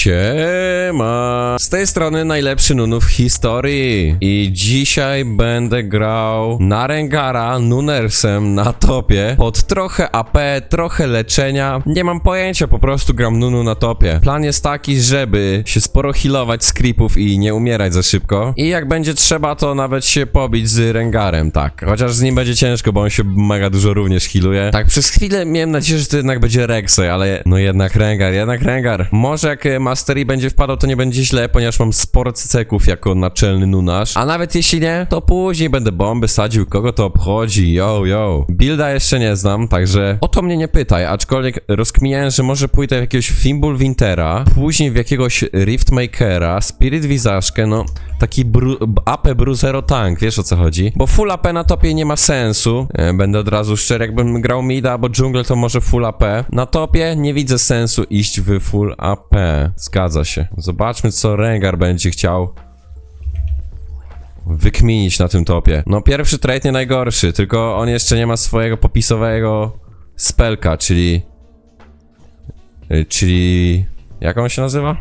Siema! Z tej strony najlepszy Nunu w historii. I dzisiaj będę grał na Rengara Nunersem na topie. Pod trochę AP, trochę leczenia. Nie mam pojęcia, po prostu gram Nunu na topie. Plan jest taki, żeby się sporo healować z creepów i nie umierać za szybko. I jak będzie trzeba, to nawet się pobić z Rengarem, tak. Chociaż z nim będzie ciężko, bo on się mega dużo również healuje. Tak, przez chwilę miałem nadzieję, że to jednak będzie Rexy, ale no jednak Rengar, jednak Rengar. Może jak e, Mastery będzie wpadał, to nie będzie źle, ponieważ mam sporo cyceków jako naczelny nunasz. A nawet jeśli nie, to później będę bomby sadził, kogo to obchodzi, yo, yo. Builda jeszcze nie znam, także o to mnie nie pytaj, aczkolwiek rozkminiałem, że może pójdę w jakiegoś Fimbul Wintera, później w jakiegoś Riftmakera, Spirit Visaszkę, no taki bru AP Bruzero Tank, wiesz o co chodzi? Bo full AP na topie nie ma sensu, e, będę od razu szczery, jakbym grał mida albo dżunglę, to może full AP. Na topie nie widzę sensu iść w full AP, zgadza się. Zobaczmy co Rengar będzie chciał wykminić na tym topie. No pierwszy trade nie najgorszy, tylko on jeszcze nie ma swojego popisowego spelka, czyli... y, Czyli... Jak on się nazywa?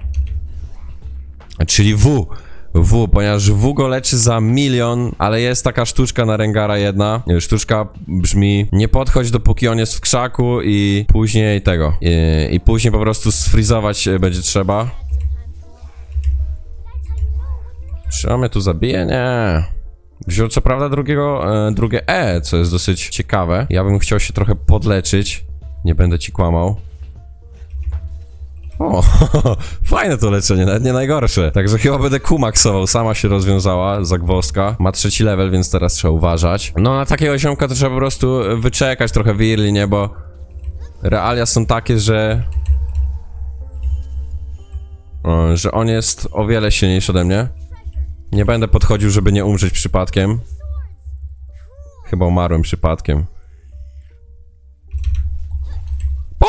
Czyli W. W, ponieważ W go leczy za milion, ale jest taka sztuczka na Rengara jedna. Sztuczka brzmi nie podchodź dopóki on jest w krzaku i później tego. I, i później po prostu sfrizować y, będzie trzeba. Czy on mnie tu zabije? Nie. Wziął co prawda drugiego, e, drugie E, co jest dosyć ciekawe. Ja bym chciał się trochę podleczyć. Nie będę ci kłamał. O, fajne to leczenie, nawet nie najgorsze. Także chyba będę kumaksował, sama się rozwiązała, zagwozdka. Ma trzeci level, więc teraz trzeba uważać. No na takiego ziomka to trzeba po prostu wyczekać trochę w early, nie, bo realia są takie, że... Że on jest o wiele silniejszy ode mnie. Nie będę podchodził, żeby nie umrzeć przypadkiem. Chyba umarłem przypadkiem.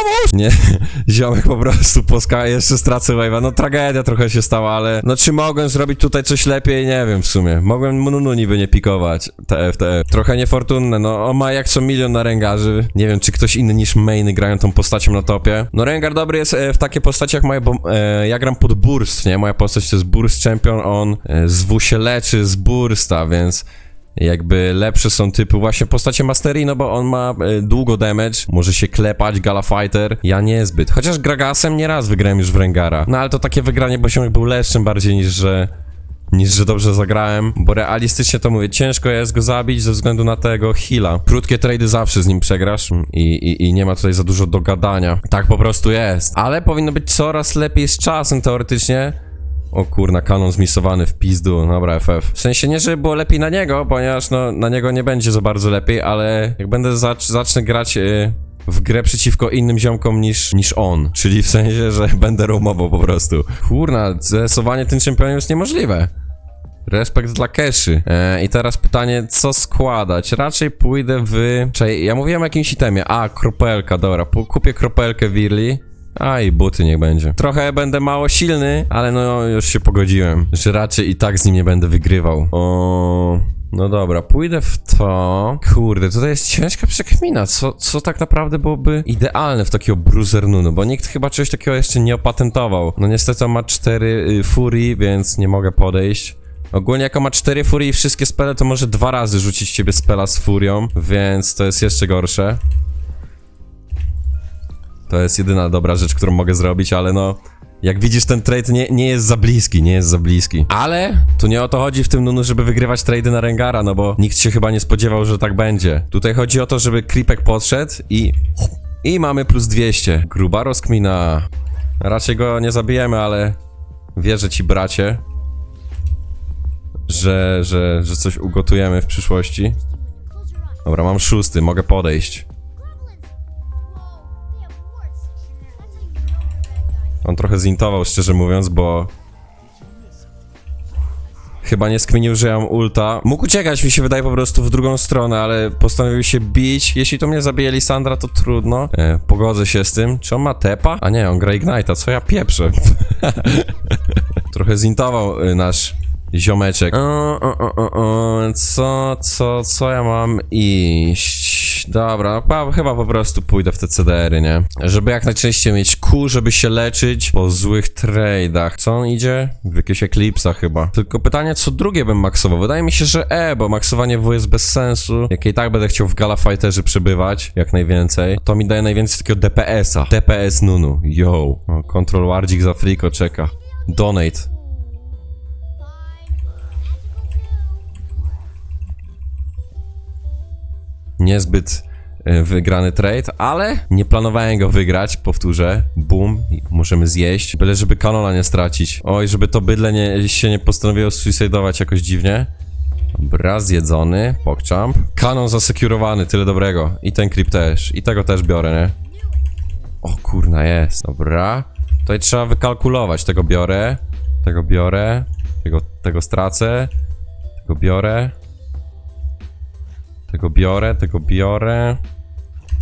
Pomóż! Nie, ziomek po prostu poska, jeszcze stracę wave'a. No tragedia trochę się stała, ale no czy mogłem zrobić tutaj coś lepiej? Nie wiem w sumie. Mogłem Mununu niby nie pikować. TF, TF. Trochę niefortunne, no on ma jak co milion na ręgarzy. Nie wiem, czy ktoś inny niż mainy grają tą postacią na topie. No ręgar dobry jest e, w takie postaci jak moja, bo e, ja gram pod burst, nie? Moja postać to jest burst champion, on e, z W się leczy z bursta, więc... Jakby lepsze są typy właśnie postacie Mastery, no bo on ma e, długo damage, może się klepać, Gala Fighter, ja niezbyt. Chociaż Gragasem nieraz wygrałem już w Rengara. No ale to takie wygranie, bo się był lepszym bardziej niż że niż że dobrze zagrałem, bo realistycznie to mówię, ciężko jest go zabić ze względu na tego heala. Krótkie trady zawsze z nim przegrasz i, i, i nie ma tutaj za dużo do gadania. Tak po prostu jest. Ale powinno być coraz lepiej z czasem teoretycznie. O kurna, kanon zmisowany w pizdu, dobra FF. W sensie nie, żeby było lepiej na niego, ponieważ no na niego nie będzie za bardzo lepiej, ale jak będę zac zacznę grać y, w grę przeciwko innym ziomkom niż, niż on, czyli w sensie, że będę roamował po prostu. Kurna, zesowanie tym czempionem jest niemożliwe. Respekt dla Keszy. E, I teraz pytanie, co składać? Raczej pójdę w... Czekaj, ja mówiłem o jakimś itemie. A, kropelka, dobra. Kupię kropelkę Wirli. A i buty niech będzie. Trochę będę mało silny, ale no już się pogodziłem, że raczej i tak z nim nie będę wygrywał. O, no dobra, pójdę w to. Kurde, tutaj jest ciężka przekmina. Co, co tak naprawdę byłoby idealne w takiego Bruiser Nunu, bo nikt chyba czegoś takiego jeszcze nie opatentował. No niestety on ma 4 y, furii, więc nie mogę podejść. Ogólnie jak on ma 4 furii i wszystkie spele, to może dwa razy rzucić ciebie spela z furią, więc to jest jeszcze gorsze. To jest jedyna dobra rzecz, którą mogę zrobić, ale no... Jak widzisz, ten trade nie, nie jest za bliski, nie jest za bliski. Ale tu nie o to chodzi w tym Nunu, żeby wygrywać trady na Rengara, no bo nikt się chyba nie spodziewał, że tak będzie. Tutaj chodzi o to, żeby Creepek podszedł i... I mamy plus 200. Gruba rozkmina. Raczej go nie zabijemy, ale... Wierzę ci, bracie. Że, że, że coś ugotujemy w przyszłości. Dobra, mam szósty, mogę podejść. On trochę zintował, szczerze mówiąc, bo... Chyba nie skminił, że ja mam ulta. Mógł uciekać, mi się wydaje, po prostu w drugą stronę, ale postanowił się bić. Jeśli to mnie zabije Lisandra, to trudno. E, pogodzę się z tym. Czy on ma tepa? A nie, on gra Ignite'a, co ja pieprzę. trochę zintował y, nasz ziomeczek. O, o, o, o, o. Co, co, co ja mam iść? Dobra, pa- chyba po prostu pójdę w te CDR-y, nie? Żeby jak najczęściej mieć Q, żeby się leczyć po złych trade'ach. Co on idzie? W jakichś Eclipse'ach chyba. Tylko pytanie, co drugie bym maksował? Wydaje mi się, że E, bo maksowanie W jest bez sensu. Jak i tak będę chciał w Gala Fighterzy przebywać, jak najwięcej. To mi daje najwięcej takiego DPS-a. DPS Nunu. Yo. O, Control Wardzik z Afriko czeka. Donate. Niezbyt e, wygrany trade, ale nie planowałem go wygrać, powtórzę. Boom, możemy zjeść, byle żeby kanona nie stracić. Oj, żeby to bydle nie, się nie postanowiło suicidować jakoś dziwnie. Dobra, zjedzony, pokczamp. Kanon zasekurowany, tyle dobrego. I ten creep też, i tego też biorę, nie? O kurna, jest. Dobra. Tutaj trzeba wykalkulować. Tego biorę, tego biorę, tego, tego stracę, tego biorę. Tego biorę, tego biorę.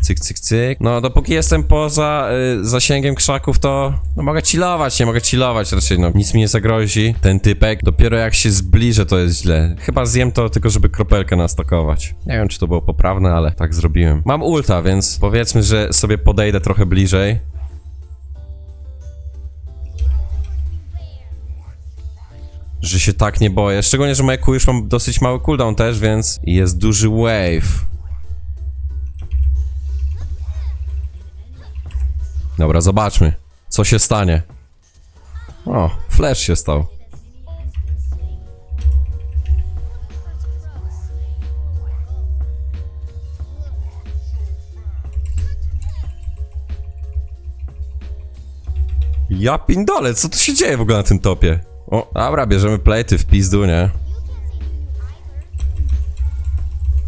Cyk, cyk, cyk. No, dopóki jestem poza y, zasięgiem krzaków, to no, mogę chillować, nie mogę chillować raczej, no. Nic mi nie zagrozi. Ten typek, dopiero jak się zbliżę, to jest źle. Chyba zjem to tylko, żeby kropelkę nastakować. Nie wiem, czy to było poprawne, ale tak zrobiłem. Mam ulta, więc powiedzmy, że sobie podejdę trochę bliżej. Że się tak nie boję. Szczególnie, że moje Q już mam dosyć mały cooldown też, więc jest duży wave. Dobra, zobaczmy, co się stanie. O, flash się stał. Ja pindole, co tu się dzieje w ogóle na tym topie? O, dobra, bierzemy plejty w pizdu, nie?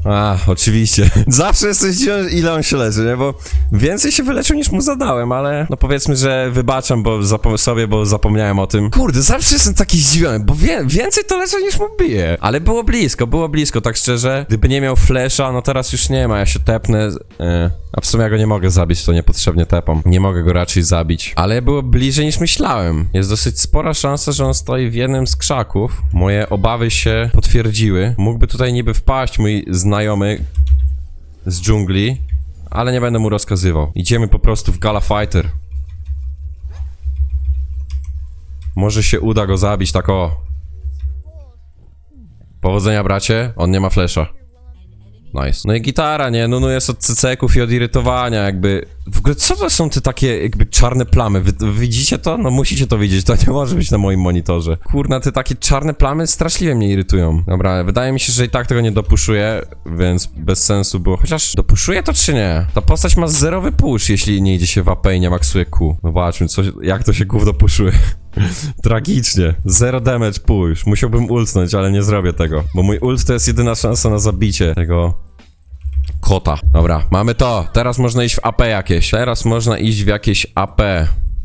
A, oczywiście. Zawsze jestem zdziwiony, ile on się leczy, nie? Bo więcej się wyleczył niż mu zadałem, ale no powiedzmy, że wybaczam bo zapom- sobie, bo zapomniałem o tym. Kurde, zawsze jestem taki zdziwiony, bo wie- więcej to leczę niż mu bije. Ale było blisko, było blisko, tak szczerze. Gdyby nie miał flesza, no teraz już nie ma, ja się tepnę. E, a w sumie ja go nie mogę zabić, to niepotrzebnie tepam. Nie mogę go raczej zabić. Ale było bliżej niż myślałem. Jest dosyć spora szansa, że on stoi w jednym z krzaków. Moje obawy się potwierdziły. Mógłby tutaj niby wpaść mój znajomy z dżungli, ale nie będę mu rozkazywał. Idziemy po prostu w Gala Fighter. Może się uda go zabić tak o. Powodzenia bracie, on nie ma flesza. Nice. No i gitara, nie? No, no jest od cyceków i od irytowania, jakby... W ogóle co to są te takie jakby czarne plamy? Wy, widzicie to? No musicie to widzieć, to nie może być na moim monitorze. Kurna, te takie czarne plamy straszliwie mnie irytują. Dobra, wydaje mi się, że i tak tego nie dopuszuję, więc bez sensu było. Chociaż dopuszuję to czy nie? Ta postać ma zerowy push, jeśli nie idzie się w AP i nie maksuje Q. No zobaczmy, co, jak to się gówno puszuje. Tragicznie. Zero damage push. Musiałbym ultnąć, ale nie zrobię tego. Bo mój ult to jest jedyna szansa na zabicie tego kota. Dobra, mamy to. Teraz można iść w AP jakieś. Teraz można iść w jakieś AP.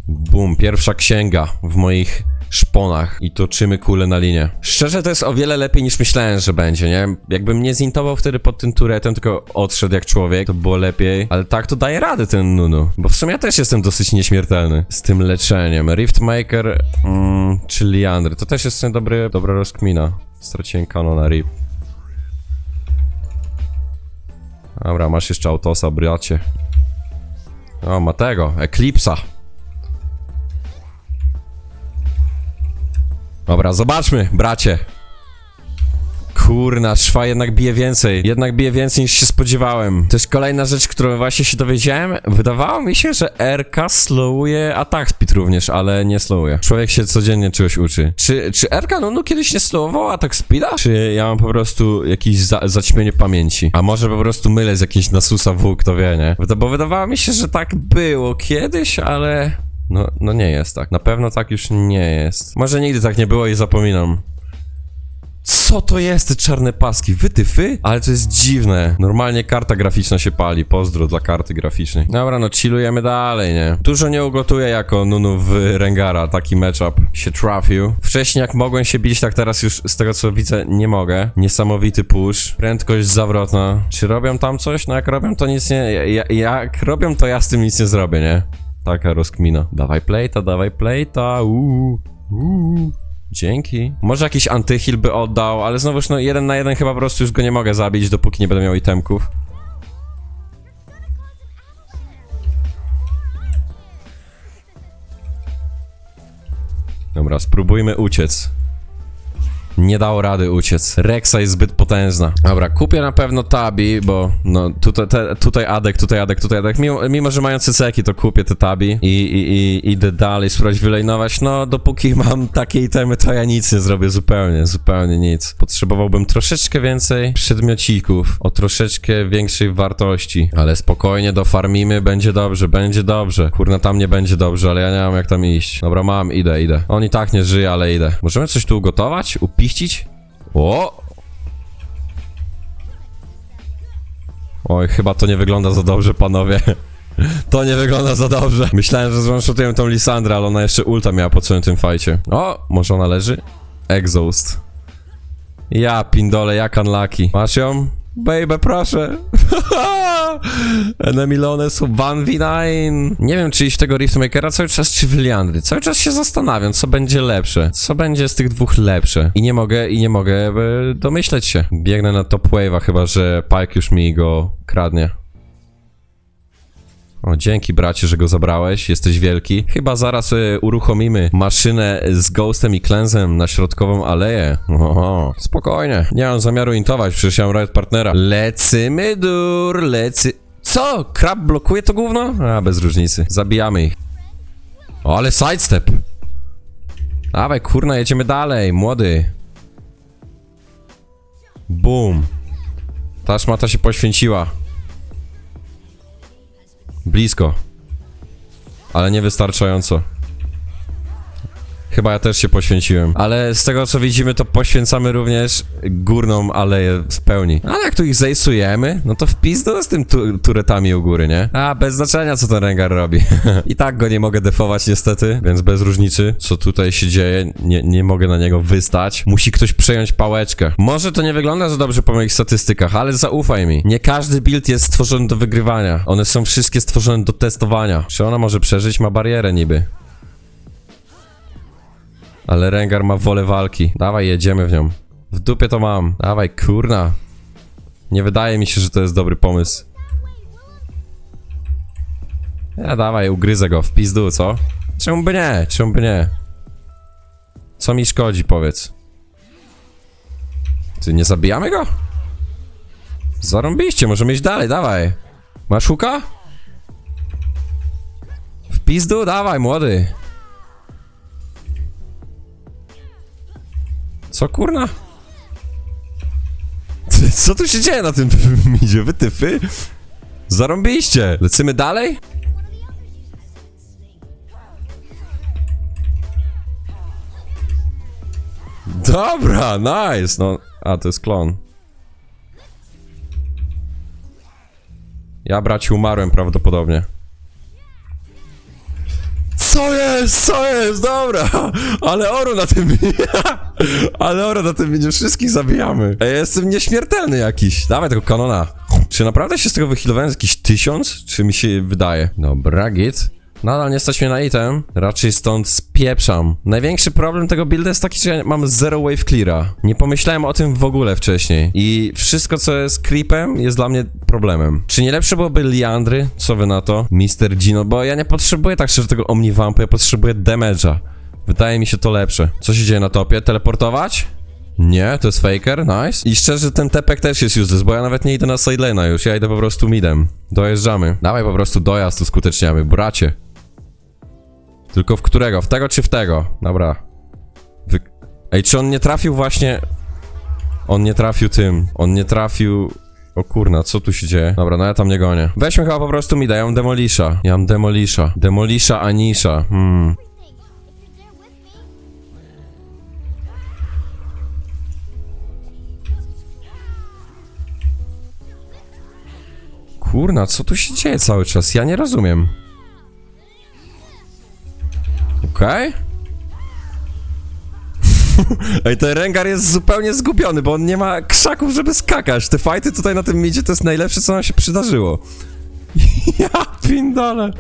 Bum, pierwsza księga w moich szponach i toczymy kulę na linię. Szczerze to jest o wiele lepiej niż myślałem, że będzie, nie? Jakbym nie zintował wtedy pod tym turetem, tylko odszedł jak człowiek, to było lepiej. Ale tak to daje radę ten Nunu. Bo w sumie ja też jestem dosyć nieśmiertelny z tym leczeniem. Riftmaker mm, czy Liandry, to też jest sumie dobry, dobra rozkmina. Straciłem kanona RIP. Dobra, masz jeszcze autosa, bracie. O, ma tego, Eclipsa. Dobra, zobaczmy, bracie. Kurna, szwa jednak bije więcej. Jednak bije więcej niż się spodziewałem. To jest kolejna rzecz, którą właśnie się dowiedziałem. Wydawało mi się, że RK slowuje atak speed również, ale nie slowuje. Człowiek się codziennie czegoś uczy. Czy, czy RK no, no kiedyś nie slowował atak speeda? Czy ja mam po prostu jakieś za, zaćmienie pamięci? A może po prostu mylę z jakimś Nasusa W, kto wie, nie? Bo wydawało mi się, że tak było kiedyś, ale... No, no nie jest tak. Na pewno tak już nie jest. Może nigdy tak nie było i zapominam. Co to jest, te czarne paski? Wytyfy? Ale to jest dziwne. Normalnie karta graficzna się pali. Pozdro dla karty graficznej. Dobra, no chillujemy dalej, nie? Dużo nie ugotuję jako Nunu w Rengara. Taki matchup się trafił. Wcześniej jak mogłem się bić, tak teraz już z tego co widzę nie mogę. Niesamowity push. Prędkość zawrotna. Czy robią tam coś? No jak robią to nic nie... Ja, jak robią to ja z tym nic nie zrobię, nie? Taka rozkmina. Dawaj plate'a, dawaj plate'a, uuu, uuu. Dzięki. Może jakiś antyhil by oddał, ale znowuż no jeden na jeden chyba po prostu już go nie mogę zabić, dopóki nie będę miał itemków. Dobra, spróbujmy uciec. Nie dało rady uciec. Rexa jest zbyt potężna. Dobra, kupię na pewno tabi, bo no tutaj, te, tutaj adek, tutaj adek, tutaj adek. Mimo, mimo że mają cyceki, to kupię te tabi i, i, i idę dalej spróbować wylejnować. No, dopóki mam takie itemy, to ja nic nie zrobię zupełnie, zupełnie nic. Potrzebowałbym troszeczkę więcej przedmiocików, o troszeczkę większej wartości. Ale spokojnie dofarmimy, będzie dobrze, będzie dobrze. Kurna, tam nie będzie dobrze, ale ja nie mam jak tam iść. Dobra, mam, idę, idę. On i tak nie żyje, ale idę. Możemy coś tu ugotować? Upiścić? O! Oj, chyba to nie wygląda za dobrze, panowie. To nie wygląda za dobrze. Myślałem, że zwanshotuję tą Lisandrę, ale ona jeszcze ulta miała po całym tym fajcie. O, może ona leży? Exhaust. Ja pindole, jak unlucky. Masz ją? Baby, proszę. Enemy Lones 1v9. Nie wiem, czy iść tego Riftmakera cały czas, czy w Liandry. Cały czas się zastanawiam, co będzie lepsze. Co będzie z tych dwóch lepsze. I nie mogę, i nie mogę e, domyśleć się. Biegnę na top wave'a, chyba że Pike już mi go kradnie. O, dzięki bracie, że go zabrałeś, jesteś wielki. Chyba zaraz y, uruchomimy maszynę z Ghostem i Klenzem na środkową aleję. Oho, spokojnie. Nie mam zamiaru intować, przecież ja mam Riot Partnera. Lecymy dur, lecy... Co? Krab blokuje to gówno? A, bez różnicy. Zabijamy ich. O, ale sidestep. Dawaj, kurna, jedziemy dalej, młody. Boom. Ta szmata się poświęciła. Blisko. Ale niewystarczająco. Chyba ja też się poświęciłem. Ale z tego co widzimy, to poświęcamy również górną aleję w pełni. Ale jak tu ich zejsujemy, no to wpis do z tym tu turetami u góry, nie? A, bez znaczenia co ten Rengar robi. I tak go nie mogę defować niestety, więc bez różnicy, co tutaj się dzieje, nie, nie mogę na niego wystać. Musi ktoś przejąć pałeczkę. Może to nie wygląda za dobrze po moich statystykach, ale zaufaj mi. Nie każdy build jest stworzony do wygrywania. One są wszystkie stworzone do testowania. Czy ona może przeżyć? Ma barierę niby. Ale Rengar ma wolę walki. Dawaj, jedziemy w nią. W dupie to mam. Dawaj, kurna. Nie wydaje mi się, że to jest dobry pomysł. Ja dawaj, ugryzę go w pizdu, co? Czemu by nie? Czemu by nie? Co mi szkodzi, powiedz? Ty, nie zabijamy go? Zarąbiście, możemy iść dalej, dawaj. Masz huka? W pizdu? Dawaj, młody. Co kurna? Co tu się dzieje na tym midzie? Wy tyfy? Zarąbiście! Lecimy dalej? Dobra, nice! No, a to jest klon. Ja braci umarłem prawdopodobnie. Co jest? Co jest? Dobra! Ale oro na tym Ale oro na tym będzie wszystkich zabijamy. Ja jestem nieśmiertelny jakiś. Dawaj tego kanona. Czy naprawdę się z tego wychilowałem jakiś tysiąc? Czy mi się wydaje? Dobra, git. Nadal nie mnie na item. Raczej stąd spieprzam. Największy problem tego builda jest taki, że ja mam zero wave cleara. Nie pomyślałem o tym w ogóle wcześniej. I wszystko, co jest creepem, jest dla mnie problemem. Czy nie lepsze byłoby Liandry? Co wy na to? Mr. Gino, bo ja nie potrzebuję tak szczerze tego Omnivampu, ja potrzebuję damage'a. Wydaje mi się to lepsze. Co się dzieje na topie? Teleportować? Nie, to jest faker, nice. I szczerze, ten tepek też jest useless, bo ja nawet nie idę na sidelana już, ja idę po prostu midem. Dojeżdżamy. Dawaj po prostu dojazd uskuteczniamy, bracie. Tylko w którego? W tego czy w tego? Dobra. Wy... Ej, czy on nie trafił właśnie... On nie trafił tym. On nie trafił... O kurna, co tu się dzieje? Dobra, no ja tam nie gonię. Weźmy chyba po prostu mida, ja mam Demolisha. Ja mam Demolisha. Demolisha Anisha. Hmm. Kurna, co tu się dzieje cały czas? Ja nie rozumiem. Okej. Ej, ten Rengar jest zupełnie zgubiony, bo on nie ma krzaków, żeby skakać. Te fajty tutaj na tym midzie to jest najlepsze, co nam się przydarzyło. ja pindole.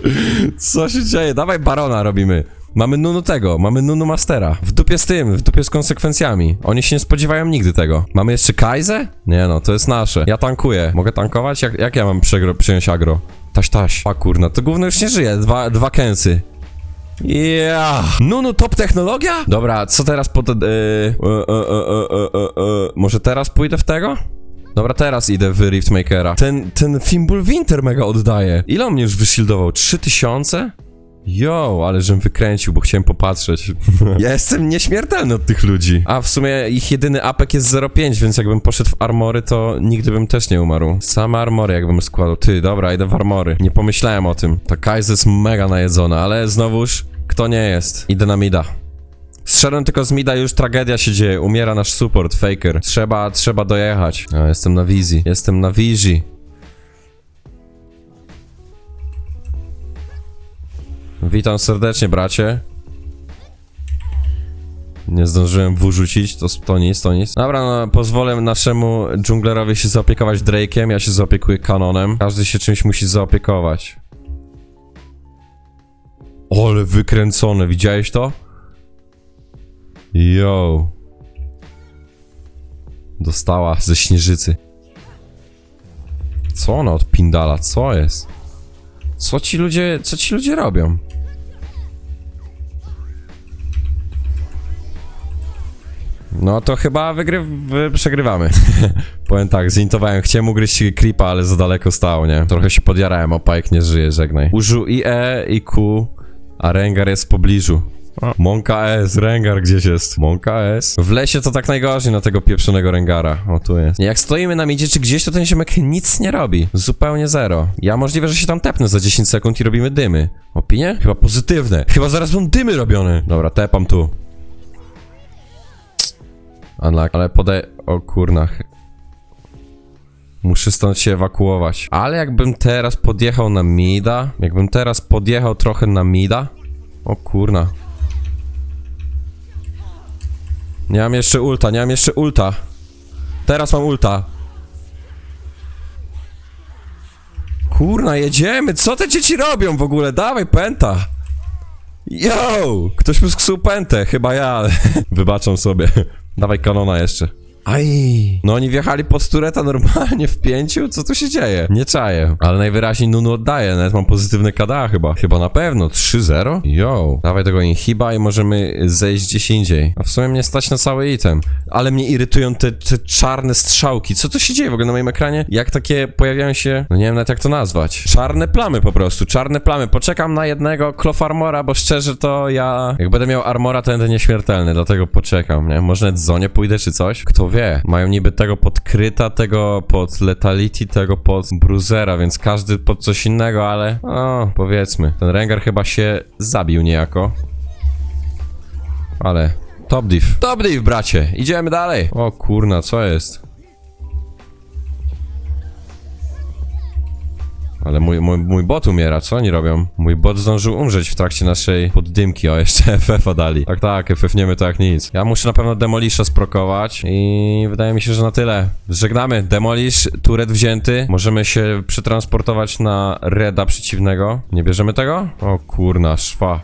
Co się dzieje? Dawaj Barona robimy. Mamy Nunu tego, mamy Nunu Mastera. W dupie z tym, w dupie z konsekwencjami. Oni się nie spodziewają nigdy tego. Mamy jeszcze Kaiser? Nie no, to jest nasze. Ja tankuję. Mogę tankować? Jak, jak ja mam przegro, przyjąć agro? Taś, taś. A kurna, to gówno już nie żyje. Dwa, dwa kęsy. Yeah. No, top technologia? Dobra, co teraz pod... Yy, e, e, e, e, e, e, może teraz pójdę w tego? Dobra, teraz idę w Riftmakera. Ten, ten Fimbul Winter mega oddaje. Ile on mnie już wyshildował? 3000? Jo, ale żem wykręcił, bo chciałem popatrzeć. ja jestem nieśmiertelny od tych ludzi. A w sumie ich jedyny apek jest 0,5, więc jakbym poszedł w armory, to nigdy bym też nie umarł. Same armory jakbym składał. Ty, dobra, idę w armory. Nie pomyślałem o tym. Ta Kaiser jest mega najedzona, ale znowuż, kto nie jest? Idę na mida. Zszedłem tylko z mida, już tragedia się dzieje. Umiera nasz support, faker. Trzeba, trzeba dojechać. A, jestem na wizji. Jestem na wizji. Witam serdecznie, bracie. Nie zdążyłem W rzucić, to, to nic, to nic. Dobra, no, pozwolę naszemu dżunglerowi się zaopiekować Drake'em, ja się zaopiekuję kanonem. Każdy się czymś musi zaopiekować. Ole wykręcone, widziałeś to? Yo. Dostała ze śnieżycy. Co ona odpindala? Co jest? Co ci ludzie, co ci ludzie robią? No to chyba wygry... wy- przegrywamy. Powiem tak, zintowałem, chciałem ugryźć creepa, ale za daleko stał, nie? Trochę się podjarałem, a Pike nie żyje, żegnaj. Użył E, i Q, a Rengar jest w pobliżu. Monka S, Rengar gdzieś jest. Monka S. W lesie to tak najgorzej na tego pieprzonego Rengara. O, tu jest. Jak stoimy na midzie czy gdzieś, to ten ziomek nic nie robi. Zupełnie zero. Ja możliwe, że się tam tepnę za 10 sekund i robimy dymy. Opinie? Chyba pozytywne. Chyba zaraz będą dymy robione. Dobra, tepam tu. Unlock. Ale podaj... O kurna. Muszę stąd się ewakuować. Ale jakbym teraz podjechał na mida, jakbym teraz podjechał trochę na mida. O kurna. Nie mam jeszcze ulta, nie mam jeszcze ulta. Teraz mam ulta. Kurna, jedziemy. Co te dzieci robią w ogóle? Dawaj, penta. Yo! Ktoś mu sksuł pętę, chyba ja, ale wybaczam sobie. Dawaj kanona jeszcze. Aj! No oni wjechali pod tureta normalnie w pięciu? Co tu się dzieje? Nie czaję. Ale najwyraźniej Nunu oddaje, nawet mam pozytywne KDA chyba. Chyba na pewno. 3-0? Yo! Dawaj tego inhiba i możemy zejść gdzieś indziej. A w sumie mnie stać na cały item. Ale mnie irytują te, te czarne strzałki. Co to się dzieje w ogóle na moim ekranie? Jak takie pojawiają się... No nie wiem nawet jak to nazwać. Czarne plamy po prostu, czarne plamy. Poczekam na jednego Cloth Armora, bo szczerze to ja... Jak będę miał Armora, to będę nieśmiertelny, dlatego poczekam, nie? Może nawet zonie pójdę czy coś? Kto wie? Mają niby tego pod Kryta, tego pod Letality, tego pod Bruzera, więc każdy pod coś innego, ale... O, powiedzmy. Ten Rengar chyba się zabił niejako. Ale... Top div. Top div, bracie. Idziemy dalej. O kurna, co jest? Ale mój, mój, mój bot umiera, co oni robią? Mój bot zdążył umrzeć w trakcie naszej poddymki, o jeszcze FF-a dali. Tak, tak, FF-niemy to jak nic. Ja muszę na pewno Demolisha sprokować i wydaje mi się, że na tyle. Żegnamy, Demolish, turet wzięty. Możemy się przetransportować na Reda przeciwnego. Nie bierzemy tego? O kurna, szwa.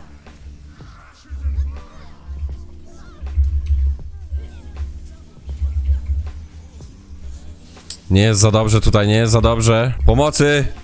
Nie jest za dobrze tutaj, nie jest za dobrze. Pomocy!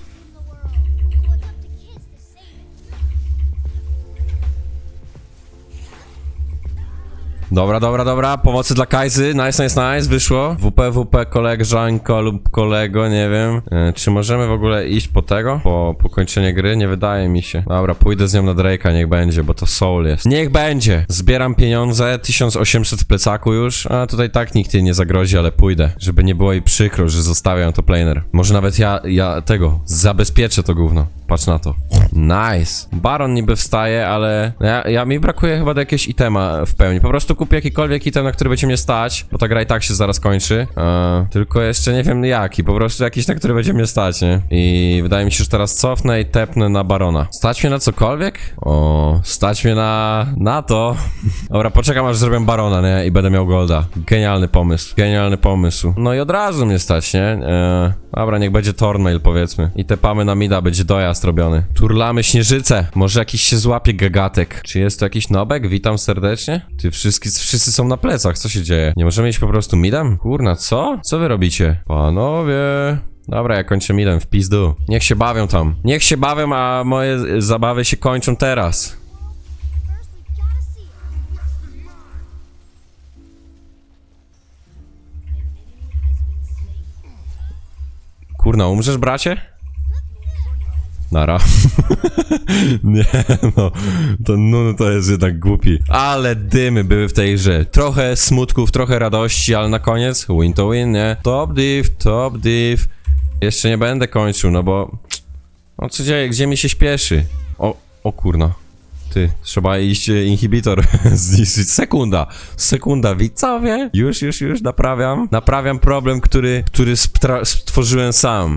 Dobra, dobra, dobra, pomocy dla Kajzy, nice, nice, nice, wyszło. WP, WP, koleżanko lub kolego, nie wiem. E, czy możemy w ogóle iść po tego? Po pokończenie gry? Nie wydaje mi się. Dobra, pójdę z nią na Drake'a, niech będzie, bo to soul jest. Niech będzie! Zbieram pieniądze, 1800 w plecaku już, a tutaj tak nikt jej nie zagrozi, ale pójdę. Żeby nie było jej przykro, że zostawiam to planer. Może nawet ja, ja tego, zabezpieczę to gówno. Patrz na to. Nice. Baron niby wstaje, ale ja, ja mi brakuje chyba do jakiegoś itema w pełni. Po prostu kupię jakikolwiek item, na który będzie mnie stać, bo ta gra i tak się zaraz kończy. E, tylko jeszcze nie wiem jaki, po prostu jakiś, na który będzie mnie stać, nie? I wydaje mi się, że teraz cofnę i tepnę na Barona. Stać mnie na cokolwiek? O, stać mnie na... na to. Dobra, poczekam aż zrobię Barona, nie? I będę miał Golda. Genialny pomysł. Genialny pomysł. No i od razu mnie stać, nie? E, dobra, niech będzie Tormail powiedzmy. I tepamy na mida, będzie dojazd robiony. Turlamy śnieżycę. Może jakiś się złapie gagatek. Czy jest to jakiś nobek? Witam serdecznie. Ty wszyscy, wszyscy są na plecach, co się dzieje? Nie możemy mieć po prostu midem? Kurna, co? Co wy robicie? Panowie... Dobra, ja kończę midem, w pizdu. Niech się bawią tam. Niech się bawią, a moje zabawy się kończą teraz. Kurna, umrzesz, bracie? Nara. nie, no. To Nunu to jest jednak głupi. Ale dymy były w tej grze. Trochę smutków, trochę radości, ale na koniec win to win, nie? Top div, top div. Jeszcze nie będę kończył, no bo... No co dzieje? Gdzie mi się śpieszy? O, o kurna. Ty, trzeba iść e, inhibitor zniszczyć. Sekunda, sekunda, widzowie. Już, już, już naprawiam. Naprawiam problem, który, który stworzyłem sam.